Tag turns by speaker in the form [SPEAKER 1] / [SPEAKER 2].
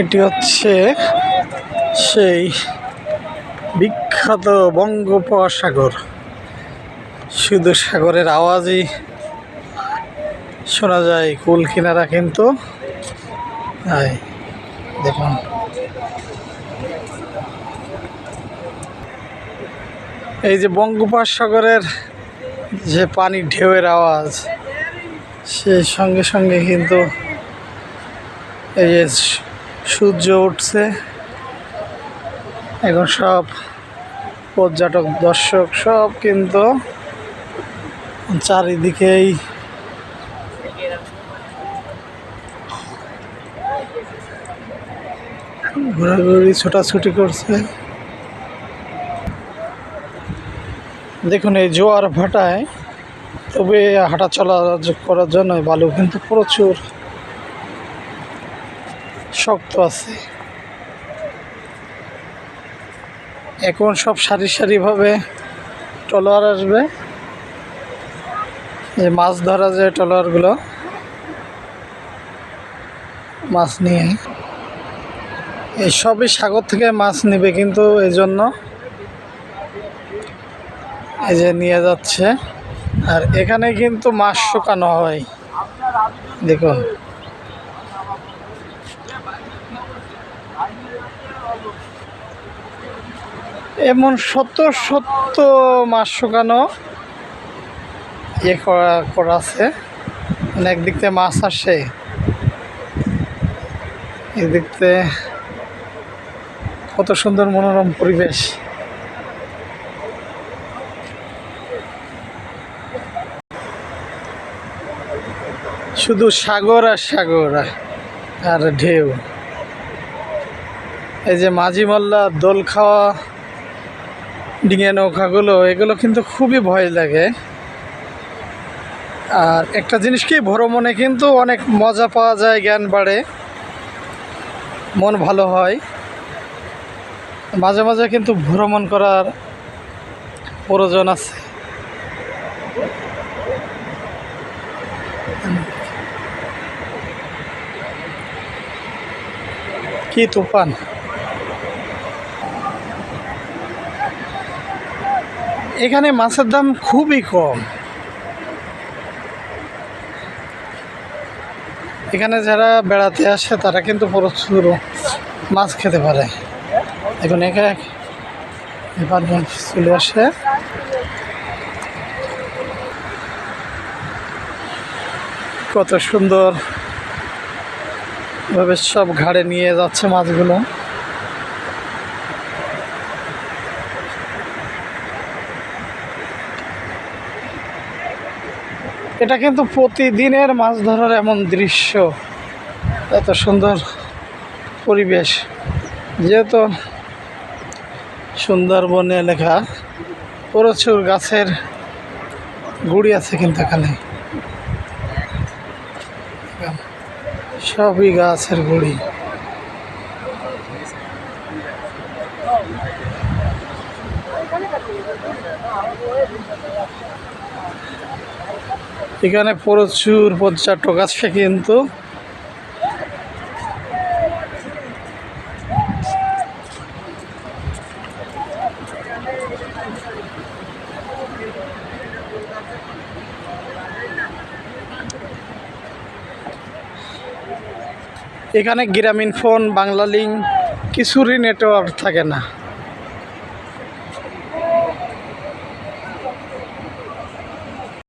[SPEAKER 1] এটি হচ্ছে সেই বিখ্যাত বঙ্গোপসাগর। শুধু সাগরের আওয়াজই শোনা যায়, কুল কিনারা কিন্তু দেখুন। এই যে বঙ্গোপসাগরের যে পানির ঢেউয়ের আওয়াজ, সেই সঙ্গে সঙ্গে কিন্তু এই সূর্য উঠছে। এখন সব পর্যটক, দর্শক সব কিন্তু চারিদিকেই ঘোরাঘুরি, ছোটাছুটি করছে। দেখুন এই জোয়ার ভাটায় তবে হাঁটা চলা করার জন্য বালু কিন্তু প্রচুর। শক্ত আছে। এখন সব সারি সারিভাবে টলোয়ার আসবে। যে মাছ ধরা যে ট্রলারগুলো, মাছ নিয়ে। এই সবই সাগর থেকে মাছ নেবে কিন্তু এই জন্য এই যে নিয়ে যাচ্ছে। আর এখানে কিন্তু মাছ শুকানো হয়। দেখুন। এমন শত শত মাছ শুকানো ইয়ে করা করা আছে। মানে একদিক থেকে মাছ আসে, এদিক থেকে কত সুন্দর মনোরম পরিবেশ। শুধু সাগর আর সাগর আর ঢেউ। এই যে মাঝি মোল্লা দোল খাওয়া ডিঙে নৌকাগুলো, এগুলো কিন্তু খুবই ভয় লাগে। আর একটা জিনিস কি, ভ্রমণে কিন্তু অনেক মজা পাওয়া যায়, জ্ঞান বাড়ে, মন ভালো হয়। মাঝে মাঝে কিন্তু ভ্রমণ করার প্রয়োজন আছে। কি তুফান? এখানে মাছের দাম খুবই কম। এখানে যারা বেড়াতে আসে, তারা কিন্তু প্রচুর মাছ খেতে পারে। এখন একে এবার চলে আসে। কত সুন্দর ভাবে সব ঘাড়ে নিয়ে যাচ্ছে মাছগুলো। এটা কিন্তু প্রতিদিনের মাছ ধরার এমন দৃশ্য। এত সুন্দর পরিবেশ। যেহেতু সুন্দরবনে এলাকা প্রচুর গাছের গুড়ি আছে কিন্তু এখানে। সবই গাছের গুড়ি। এখানে প্রচুর পর্যটক আছে কিন্তু। এখানে গ্রামীণ ফোন বাংলা লিঙ্ক কিছুরই নেটওয়ার্ক থাকে না।